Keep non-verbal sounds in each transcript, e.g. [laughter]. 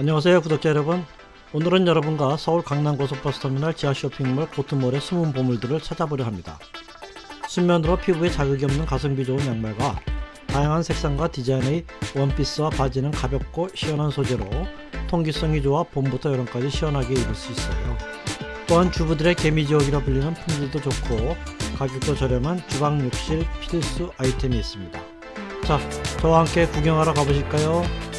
안녕하세요 구독자 여러분. 오늘은 여러분과 서울 강남 고속버스터미널 지하 쇼핑몰 고트몰의 숨은 보물들을 찾아보려 합니다. 순면으로 피부에 자극이 없는 가성비 좋은 양말과 다양한 색상과 디자인의 원피스와 바지는 가볍고 시원한 소재로 통기성이 좋아 봄부터 여름까지 시원하게 입을 수 있어요. 또한 주부들의 개미지옥이라 불리는 품질도 좋고 가격도 저렴한 주방 욕실 필수 아이템이 있습니다. 자 저와 함께 구경하러 가보실까요?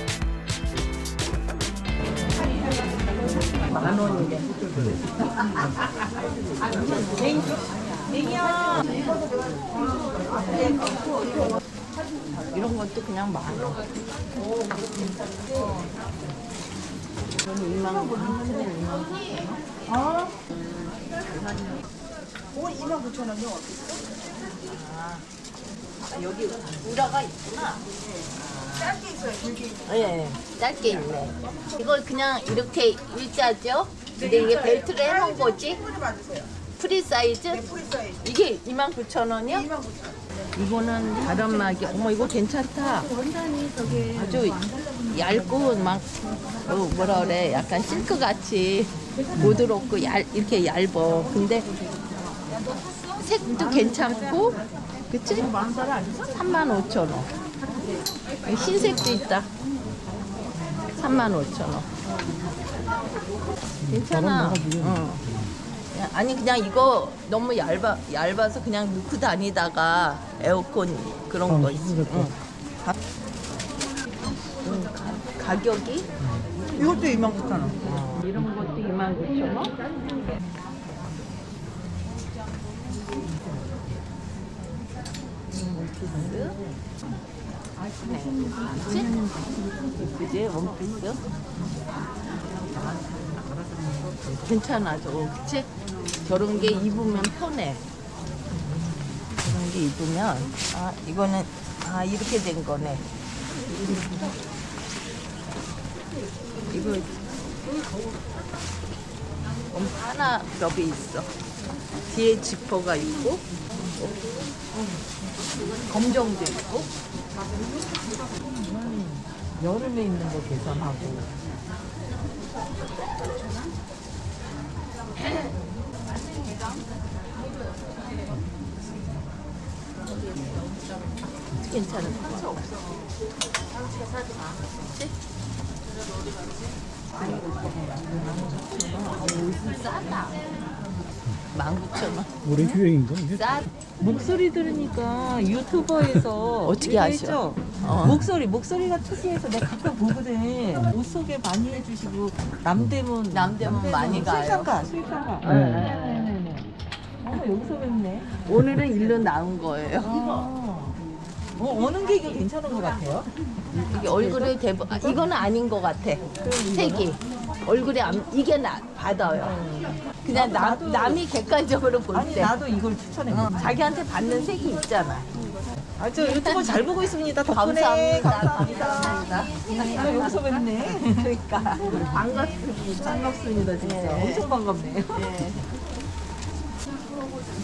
이런 것도 그냥 만 원. 저는 2만 원. 하늘에 2만 원. 오, 2만 9천 원이요. 아, 여기 우라가 있구나. 짧게 있어요, 길게 있어요. 예, 짧게 있네. 이걸 그냥 이렇게 일자죠? 근데 이게 벨트를 해놓은 거지? 받으세요. 프리 사이즈? 네. 이게 29,000원이요? 2만 9천 원. 이거는 다른 막이 어머 이거 괜찮다 아주 얇고 막 어, 뭐라 그래 약간 실크 같이 부드럽고 얇, 이렇게 얇어 근데 색도 괜찮고 그치? 3만 5천 원 흰색도 있다 3만 5천 원 괜찮아 응. 야, 아니 그냥 이거 너무 얇아 얇아서 그냥 넣고 다니다가 에어컨 그런 거 있어. 응. 가, 응, 가, 가격이 이것도 2만 9천 원. 이런 것도 29,000원. 네. 그지? 원피스. 괜찮아, 저거. 그치? 저런 게 입으면 편해. 저런 게 입으면, 아, 이거는, 아, 이렇게 된 거네. 이거 엄 하나 겹이 있어. 뒤에 지퍼가 있고, 어, 검정도 있고. 여름에 입는 거 계산하고. 괜찮은 거. 그치? 싸다. 19,000원. 올해 유행인가 이게? 싸. 목소리 들으니까 유튜버에서 [laughs] 어떻게 이거 아셔? 어. 목소리 목소리가 특이해서 내가 가끔 보거든 옷 소개 많이 해주시고 남대문 남대문 많이 가요. 수익상가 수익상가 네. 네네네 어 여기서 뵙네 오늘은 일로 나온 거예요. 어, 어 어느 게 이게 괜찮은 것 같아요? 이게 얼굴에 대부 아, 이거는 아닌 것 같아. 색이 얼굴에 안, 이게 나 받아요. 그냥 남, 나도- 남이 객관적으로 볼 아니 때. 나도 이걸 추천해. 어, 자기한테 받는 색이 있잖아. 아 저 유튜브 잘 보고 있습니다. 덕분에. 감사합니다. 감사합니다. 아, 여기서 뵙네. 그러니까. 반갑습니다. 반갑습니다 진짜. 엄청 반갑네요.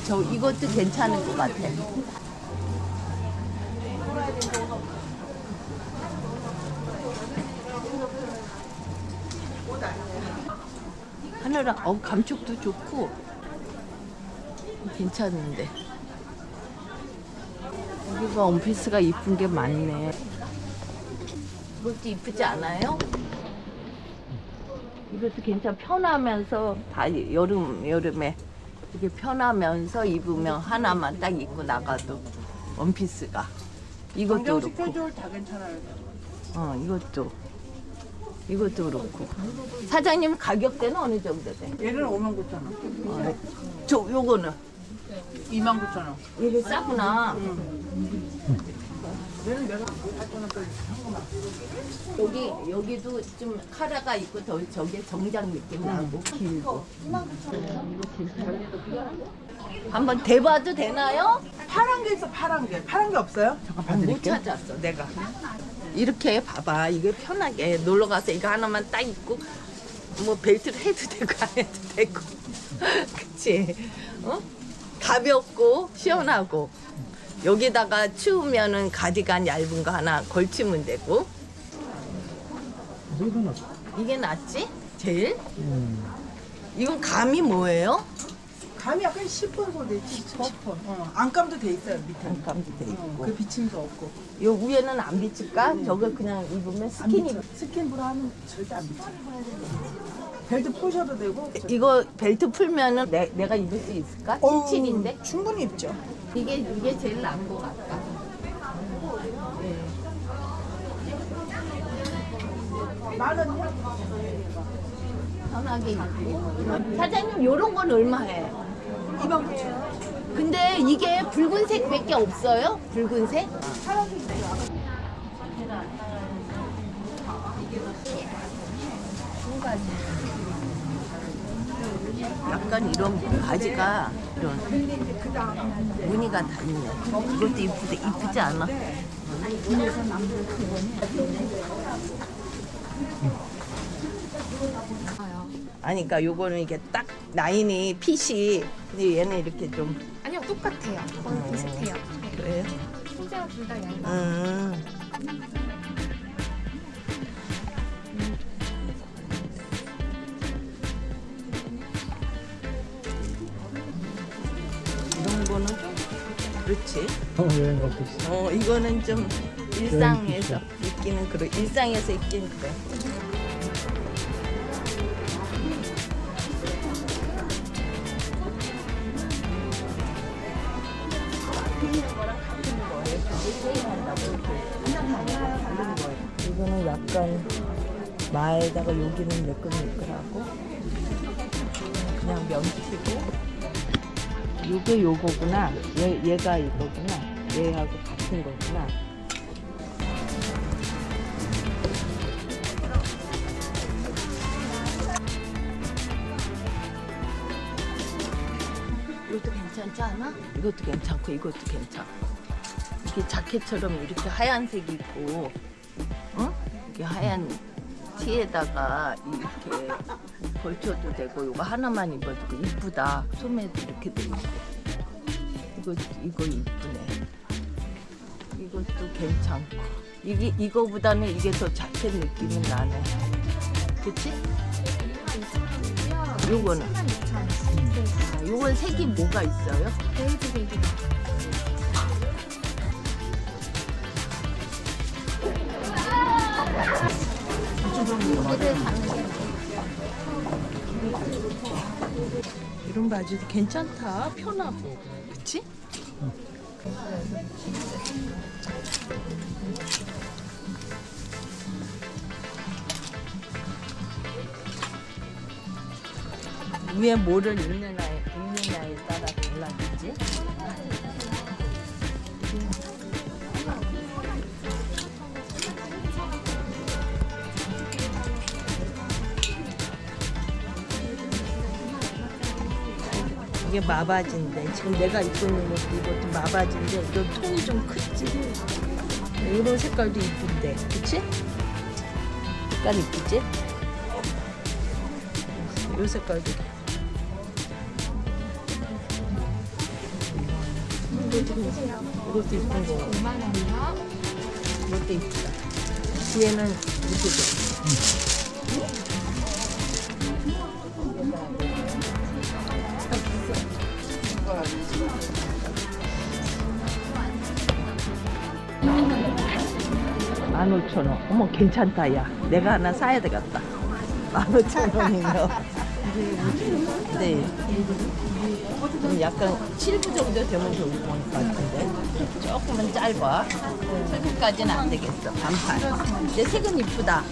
저 이것도 괜찮은 것 같아. 하늘아, 어 감촉도 좋고 괜찮은데 여기가 원피스가 이쁜 게 많네. 이것도 이쁘지 않아요? 이것도 괜찮 편하면서 다 여름 여름에 이게 편하면서 입으면 하나만 딱 입고 나가도 원피스가 이것도 그렇고 표절 다 괜찮아요. 어 이것도 이것도 그렇고 사장님 가격대는 어느 정도 돼? 얘는 5만 9천 원. 어, 저 요거는 2만 9천 원. 이게 싸구나. 얘는 내가 8천 원짜리. 여기 여기도 좀 카라가 있고 더 저게 정장 느낌 나고 길고. 한번 대봐도 되나요? 파란 게 있어, 파란 게. 파란 게 없어요? 잠깐 못 찾았어 내가 이렇게 봐봐 이게 편하게 놀러 가서 이거 하나만 딱 입고 뭐 벨트를 해도 되고 안 해도 되고 [laughs] 그치 어 가볍고 시원하고 여기다가 추우면은 가디건 얇은 거 하나 걸치면 되고. 이게 낫지? 제일? 음. 이건 감이 뭐예요? 감이 약간 10번 소리 10번 어, 안감도 돼 있어요 밑에 감도 돼 어, 그 비침도 없고 요 위에는 안 비칠까? 저거 그냥 입으면. 비쳐. 스킨으로 하면 절대 안 비쳐 벨트 푸셔도 되고 이거 벨트 풀면은 내, 내가 입을 수 있을까? 어우, 17인데? 충분히 입죠 이게 이게 제일 나은 것 같다. 만 원이요? 편하게 입고. 사장님 요런 건 얼마 해? 2만 9천 근데 이게 붉은색밖에 없어요? 붉은색? 약간 이런 바지가 이런 무늬가 다 있네. 이것도 이쁘다, 이쁘지 않아? 아니, 그러니까 요거는 이게 딱 라인이 핏이 근데 얘는 이렇게 좀 아니요 똑같아요. 거의 비슷해요. 네. 그래요? 실제로 둘 다 얇아요. 음. 이런 거는 좀 그렇지. 어, 여행 가고 있어. 어 이거는 좀 일상에서 입기는 그래. 일상에서 입기는 그래. 이거는 약간 마에다가 여기는 매끈매끈하고? 그냥 면티고. 요게 요거구나. 얘, 얘가 이거구나. 얘하고 같은 거구나. 이것도 괜찮지 않아? 이것도 괜찮고 이것도 괜찮고. 이게 자켓처럼 이렇게 하얀색이 있고 어? 이게 하얀 티에다가 이렇게 걸쳐도 되고 이거 하나만 입어도 이쁘다 소매도 이렇게 돼 있고 이거 이거 이쁘네 이것도 괜찮고 이게 이거보다는 이게 더 자켓 느낌이 나네 그치? 요거는 32,000원. 네. 아, 요건 색이 뭐가 있어요? 베이지색이요. 이런 바지도 괜찮다 편하고 그치? 위에 뭐를 입느냐 이게 마바지인데 지금 내가 입고 있는 옷도 이것도 마바지인데 이거 통이 좀 크지 이런 색깔도 이쁜데 그치? 색깔 이쁘지? 이 색깔도 이것도 이쁜 거 이것도 이쁘다 뒤에는 이쁘죠? 15,000원. 어머, 괜찮다, 야. 내가 하나 사야 되겠다. 15,000원이면. [laughs] 네. 좀 약간 7부 정도 되면 좋을 것 같은데. 조금은 짧아. 세금까지는 안 되겠어, 반팔. 내 색은 이쁘다.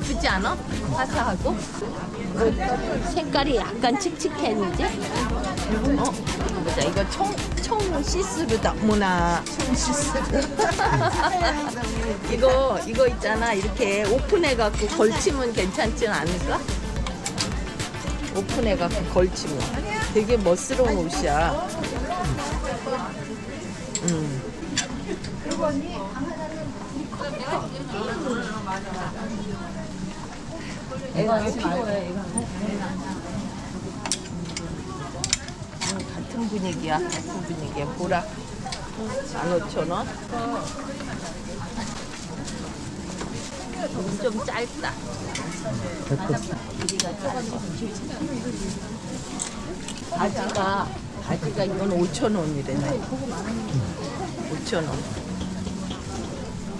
이쁘지 않아? 화사하고. 색깔이 약간 칙칙했는지. 어? 보자. 이거 청, 청 시스루다. 뭐나. 청 시스루. [laughs] 이거, 이거 있잖아. 이렇게 오픈해갖고 걸치면 괜찮지 않을까? 오픈해갖고 걸치면. 되게 멋스러운 옷이야. 음. 애가 피곤해. 애가. 음, 같은 분위기야. 같은 분위기야. 보라. 15,000원. 좀 짧다. 바지가 바지가 이건 5천 원이래네. 5천 원.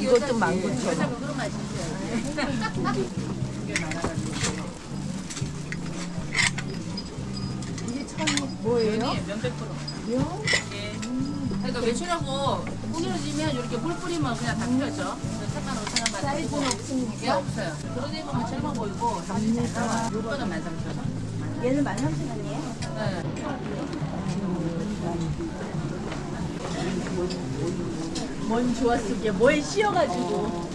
이것도 만 구천 원. 그러니까 외출하고 꾸겨지면 이렇게 물 뿌리면 그냥 다 필요하죠. 3만 5천 원 받는 사이즈는? 예, 없어요. 그런 데 보면 젊어 보이고 담이 잘 나와. 요거는 13,000원. 얘는 13,000원이에요? 네. 뭔 좋았으게 뭘 씌어가지고.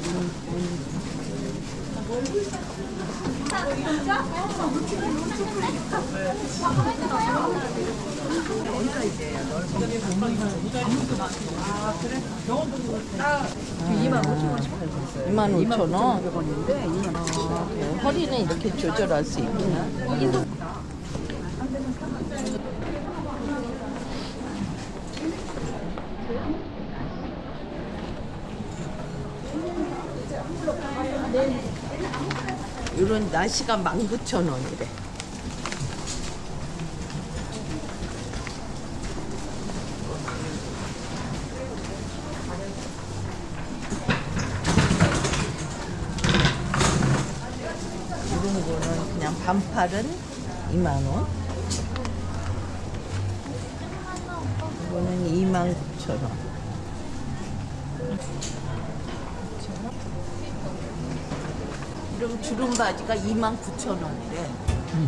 아, 2만 5천 원. 아, 그래. 허리는 이렇게 조절할 수 있구나. 이런 나시가 19,000원이래. 이런 거는 그냥 반팔은 2만 원. 이거는 2만 9천 원. 이런 주름 바지가 2만 9천 원이래.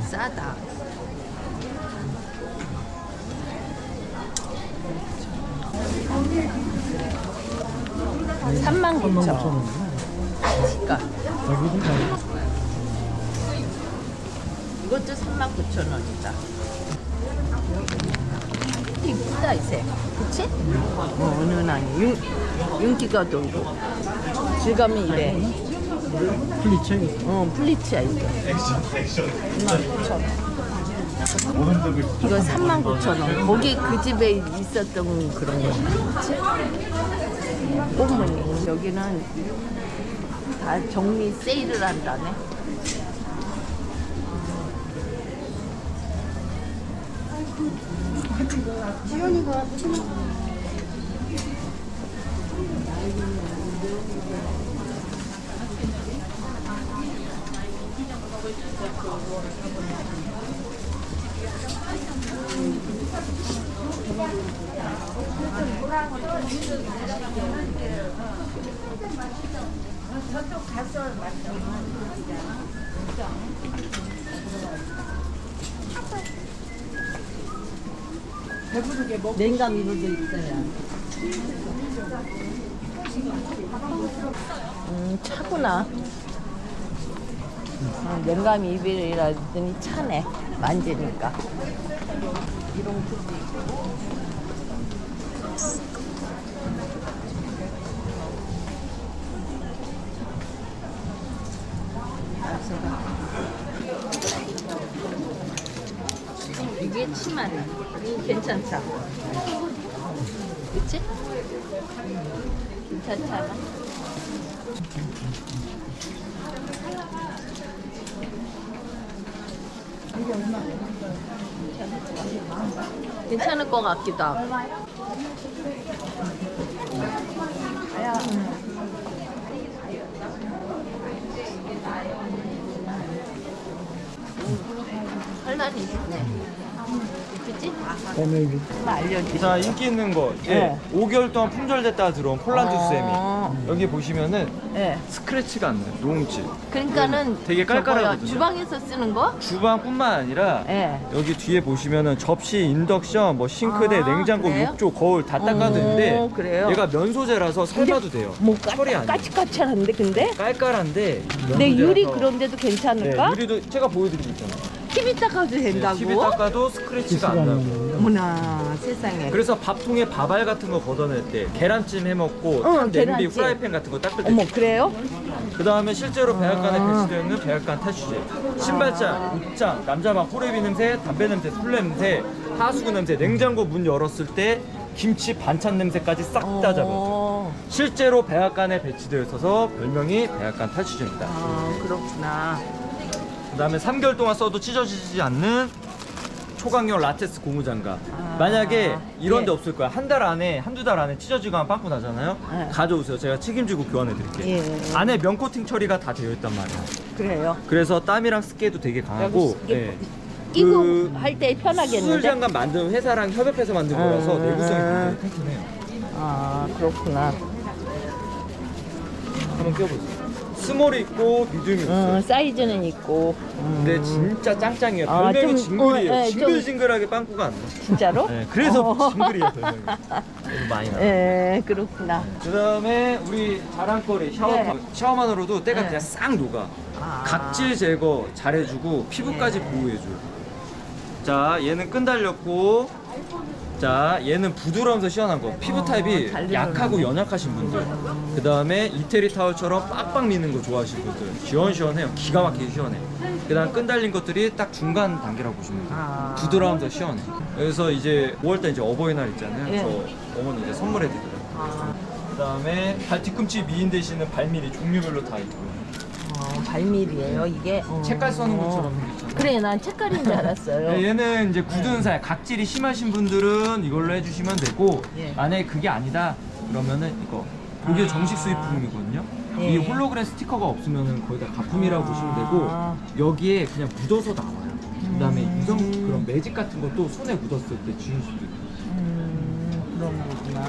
싸다. 삼만 9천 원. 그러니까 여기도 잘 이것도 3만 9천 원이다. 이쁘다 이새. 그치? 어, 은은하니. 윤, 윤기가 돌고. 질감이 이래. 플리츠 어, 플리츠야 이거. 29,000원. 이거 39,000원. 거기 그 집에 있었던 그런 거. 꽃무늬. 여기는 다 정리 세일을 한다네. 냉감 이불도 있어요. 음, 차구나. 어, 냉감 이불이라더니 차네. 만지니까. 이런 것도 있고. 이게 치마네. 이 괜찮다. 그치? 괜찮잖아. 괜찮을 것 같기도 하고. 헐란이 있네. 예쁘지? 꼬맹이. 알려주세요. 자 인기 있는 거 예. 네. 5개월 동안 품절됐다가 들어온 폴란드 어. 수세미 여기 보시면은 예. 스크래치가 안 나요 농지 그러니까는 되게 깔깔하거든요. 저거요, 주방에서 쓰는 거? 주방뿐만 아니라 예. 여기 뒤에 보시면은 접시, 인덕션, 뭐 싱크대, 아, 냉장고, 그래요? 욕조, 거울 다 닦아도 되는데 어, 그래요? 얘가 면 소재라서 삶아도 돼요. 뭐 털이 안 까칠까칠한데 근데? 깔깔한데 내 유리 그런데도 네, 괜찮을까? 유리도 제가 보여드리고 있잖아요. TV 닦아도 된다고? TV 닦아도 스크래치가 안 나고. 어머나 세상에. 그래서 밥통에 밥알 같은 거 걷어낼 때 계란찜 해 먹고 어, 탄 냄비, 계란찜. 후라이팬 같은 거 닦을 때 어머 그래요? 그 다음에 실제로 배양간에 아. 배치되어 있는 배양간 탈취제 신발장, 옷장, 남자방 호레비 냄새, 담배 냄새, 술 냄새, 하수구 냄새, 냉장고 문 열었을 때 김치 반찬 냄새까지 싹 다 잡아요 어. 실제로 배양간에 배치되어 있어서 별명이 배양간 탈취제입니다 아 그렇구나. 그 다음에 3개월 동안 써도 찢어지지 않는 초강력 라테스 고무장갑 만약에 이런 데 예. 없을 거야 한 달 안에 한두 달 안에 찢어지고 하면 빵꾸 나잖아요 예. 가져오세요 제가 책임지고 교환해 드릴게요 예. 안에 면코팅 처리가 다 되어 있단 말이야 그래요. 그래서 땀이랑 습기에도 되게 강하고 여기 예. 끼고 그 할 때 편하겠는데? 수술장갑 만든 회사랑 협업해서 만든 거라서 음. 내구성이 굉장히 튼튼해요 아 그렇구나. 한번 껴보세요 스몰이 있고 미디움이 있어요 음, 사이즈는 있고. 음, 근데 진짜 짱짱이에요 아, 별명이 좀, 징글이에요 어, 예, 좀- 징글징글하게 빵꾸가 안 나. 진짜로? 네, 그래서 어. 징글이에요 별명이 [laughs] 그래서 많이 나. 예, 그렇구나. 그 다음에 우리 자랑거리 샤워 네. 샤워만으로도 때가 네. 그냥 싹 녹아 아. 각질 제거 잘해주고 피부까지 네. 보호해줘요 자 얘는 끈 달렸고 자 얘는 부드러우면서 시원한 거. 피부 타입이 잘 약하고 연약하신 분들. 그 다음에 이태리 타올처럼 빡빡 미는 거 좋아하시는 분들. 시원시원해요. 기가 막히게 시원해. 그 다음 끈 달린 것들이 딱 중간 단계라고 보시면 돼요. 아. 부드러우면서 시원해. 그래서 이제 5월달 이제 어버이날 있잖아요. 예. 저 어머니 이제 선물해 드려요. 아, 그 다음에 발 뒤꿈치 미인 되시는 발미리 종류별로 다 있고요. 어, 발밀이에요? 이게. 어. 책깔 써는 것처럼. 그래, 난 책깔인 줄 알았어요. 네, 얘는 이제 굳은 살, 각질이 심하신 분들은 이걸로 해주시면 되고 예. 만약에 그게 아니다 그러면은 이거 이게 아. 정식 수입품이거든요. 예. 이 홀로그램 스티커가 없으면은 거의 다 가품이라고 보시면 되고 아. 여기에 그냥 묻어서 나와요. 그다음에 음. 유성 그런 매직 같은 것도 손에 묻었을 때 지울 수도 있고. 음, 그런 거구나.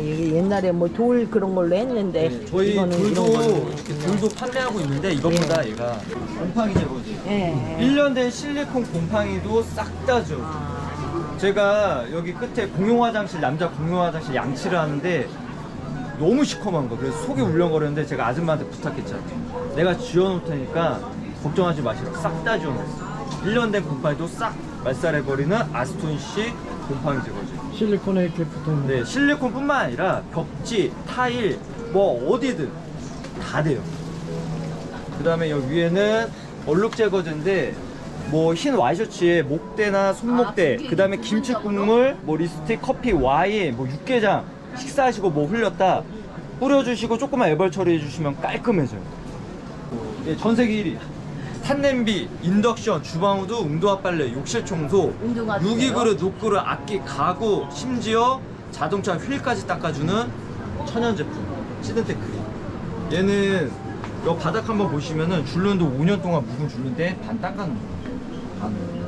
아, 이게 옛날에 뭐 돌 그런 걸로 했는데 네, 저희 이거는 돌도 이런 걸로. 이렇게 돌도 판매하고 있는데 이것보다 얘가 곰팡이 제거지. 예. 1년 된 실리콘 곰팡이도 싹 다죠. 아, 제가 여기 끝에 공용 화장실 남자 공용 화장실 양치를 하는데 너무 시커먼 거 그래서 속이 울렁거렸는데 제가 아줌마한테 부탁했잖아요. 내가 지워놓을 테니까 걱정하지 마시라고 싹다 지워놨어. 1년 된 곰팡이도 싹 말살해버리는 아스톤 씨 곰팡이 제거제. 실리콘에 이렇게 붙어 있는. 네, 실리콘뿐만 아니라 벽지, 타일, 뭐 어디든 다 돼요. 그 다음에 여기 위에는 얼룩 제거제인데 뭐 흰 와이셔츠에 목대나 손목대, 그 다음에 김치 국물, 뭐 립스틱, 커피, 와인, 뭐 육개장 식사하시고 뭐 흘렸다 뿌려주시고 조금만 애벌 처리해 주시면 깔끔해져요. 예, 전 세계 1위. 탄냄비, 인덕션, 주방우드, 응도화 빨래, 욕실 청소, 운동화 유기그릇, 녹그릇, 악기, 가구, 심지어 자동차 휠까지 닦아주는 천연 제품 시드텍 크림. 얘는 요 바닥 한번 보시면은 줄눈도 5년 동안 묵은 줄눈데 반 닦아놓은 거예요. 반을.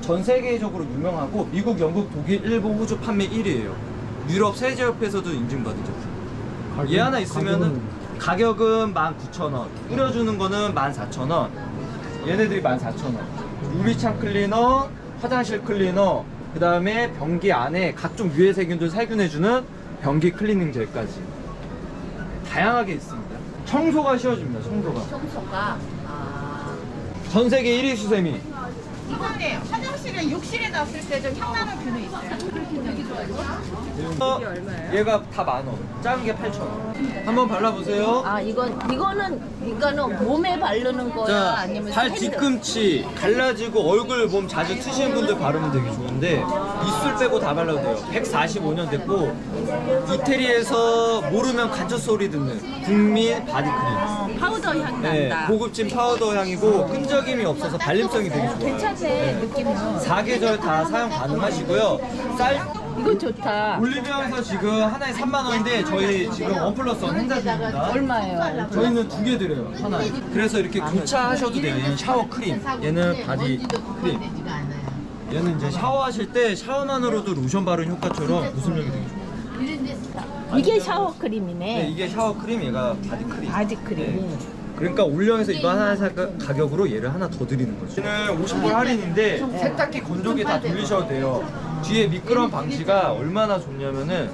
전 세계적으로 유명하고 미국, 영국, 독일, 일본, 호주 판매 1위예요. 유럽 세제협회에서도 인증받은 제품. 얘 하나 있으면은 가격은 19,000원, 뿌려주는 거는 14,000원, 얘네들이 14,000원. 유리창 클리너, 화장실 클리너, 그 다음에 변기 안에 각종 유해 세균들 살균해주는 변기 클리닝 젤까지. 다양하게 있습니다. 청소가 쉬워집니다, 청소가. 청소가 전 세계 1위 수세미. 이건데 화장실에 욕실에 놨을 때 좀 향나는 균이 있어요. 어, 얘가 다 만 원. 작은 게 8천 원. 한번 발라보세요. 아 이건 이거는 이거는 몸에 바르는 거야 자, 아니면 발 뒤꿈치 갈라지고 얼굴 몸 자주 트시는 분들 바르면 되게 좋은데 입술 빼고 다 발라도 돼요. 145년 됐고 이태리에서 모르면 간접 소리 듣는 국민 바디크림. 파우더 향 네, 난다. 고급진 파우더 향이고 끈적임이 없어서 발림성이 되게 좋아요. 괜찮네 느낌은. 사계절 다 사용 가능하시고요. 쌀 이거 좋다. 올리브영에서 지금 하나에 3만 원인데 저희 지금 원 플러스 원 행사 중입니다. 얼마예요? 저희는 두 개 드려요 하나에 그래서 이렇게 교차하셔도 돼요 얘는 샤워 크림 얘는 바디 크림 얘는 이제 샤워하실 때 샤워만으로도 로션 바른 효과처럼 보습력이 되게 좋아요. 이게 샤워 네, 크림이네. 이게 샤워 크림, 얘가 바디 크림. 바지 크림. 네. 그러니까 올영에서 이거 하나 살 가- 가격으로 얘를 하나 더 드리는 거죠. 얘는 50불 할인인데 세탁기 건조기 다 돌리셔도 돼요. 뒤에 미끄럼 방지가 얼마나 좋냐면은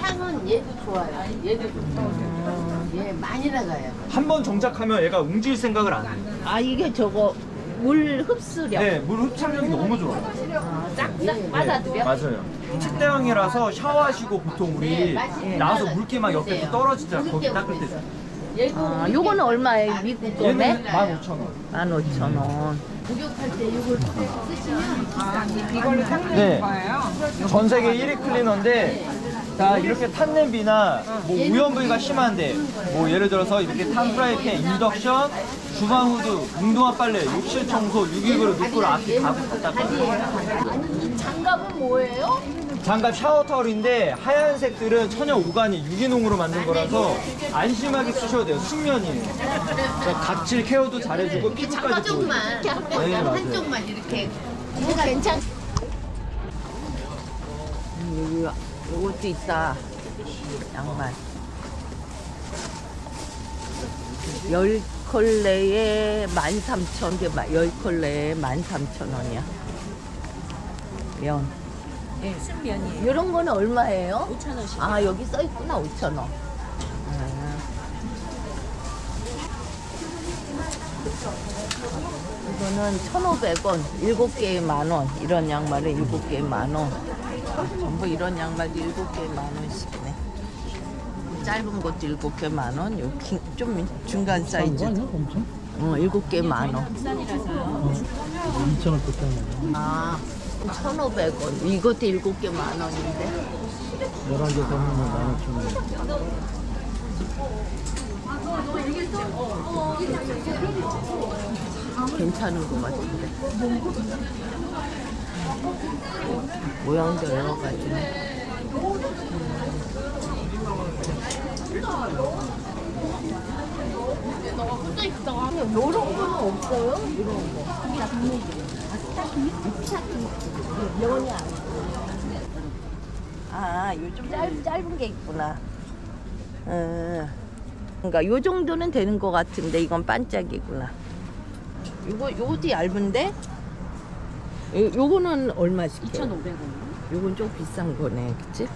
향은 얘도 좋아요. 얘도 좋아요. 얘 많이 나가요. 한 번 정착하면 얘가 웅질 생각을 안 해요. 아 이게 저거 물 흡수력. 네, 물 흡착력이 너무 좋아요. 싹싹 빨아들여. 맞아요. 측대형이라서 샤워하시고 보통 우리 나와서 물기 막 옆에 떨어지잖아. 거기 닦을 때. 아 요거는 얼마예요? 미국 거네? 얘는 15,000원. 15,000원. 목욕할 때 이걸 쓰시면 이걸로 닦는 네. 거예요. 전 세계 1위 클리너인데 자 이렇게 탄 냄비나 뭐 오염 부위가 심한데 뭐 예를 들어서 이렇게 탄 프라이팬, 인덕션, 주방 후드, 운동화 빨래, 욕실 청소, 유기그릇, 누꾸를 앞에 다이 장갑은 뭐예요? 장갑 샤워 타월인데 하얀색들은 천연 오가니 유기농으로 만든 거라서 안심하게 쓰셔도 돼요. 숙면이에요. 그러니까 각질 케어도 잘해주고 피부까지 조금만. 네. 한쪽만 이렇게 괜찮 여기 요것도 있다. 양말. 열 컬레에 13,000개, 열 컬레에 13,000원이야. 면. 네, 순면이에요. 이런 거는 얼마예요? 5,000원씩. 아, 여기 써 있구나, 5,000원. 아. 이거는 1,500원, 7개에 만 원. 이런 양말에 7개에 만 원. 전부 이런 양말도 7개에 만 원씩이네. 짧은 것도 7개 만 원. 요 긴- 좀 중간 사이즈. 어, 7개 만 원. 국산이라서요. 2,000원밖에 안 나요. 아, 1,500원. 이것도 7개 만 원인데. 11개 사면 15,000원. 괜찮은 것 같은데. 모양도 여러 가지. 요런 거는 없어요? 이런 거. 면이 안 아, 요즘 짧, 짧은 게 있구나. 음. 그러니까 요 정도는 되는 것 같은데 이건 반짝이구나. 요거 요것도 얇은데? 요, 요거는 얼마씩? 2,500원. 요건 좀 비싼 거네, 그치?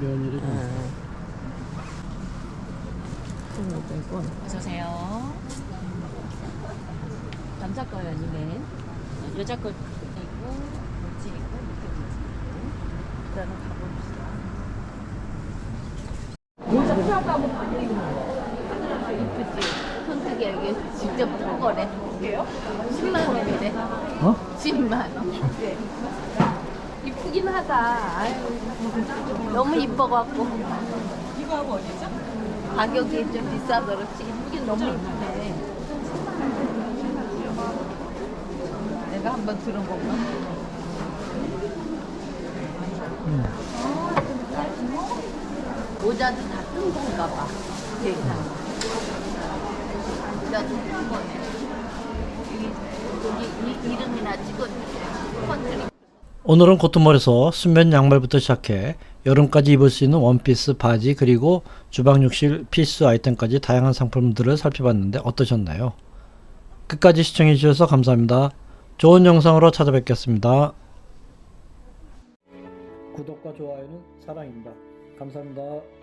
면이 응. 1,500원. 어서오세요. 남자 거요, 아니면 여자 거 있고, 물질 있고, 밑에 물질 있고. 일단은 가봅시다. 이쁘지? 손뜨개 이게 직접 뜬 거래. 10만 원이래. 어? 10만 원. 이쁘긴 하다. 아유, 너무 이뻐갖고. 이거 하고 어디죠? 가격이 좀 비싸 그렇지. 이쁘긴 너무 이쁘네. 내가 한번 들은 건가? 모자도 다 뜬 건가 봐. 세상. 모자도 뜬 거네. 오늘은 코트몰에서 순면 양말부터 시작해 여름까지 입을 수 있는 원피스, 바지, 그리고 주방욕실 필수 아이템까지 다양한 상품들을 살펴봤는데 어떠셨나요? 끝까지 시청해 주셔서 감사합니다. 좋은 영상으로 찾아뵙겠습니다. 구독과 좋아요는 사랑입니다. 감사합니다.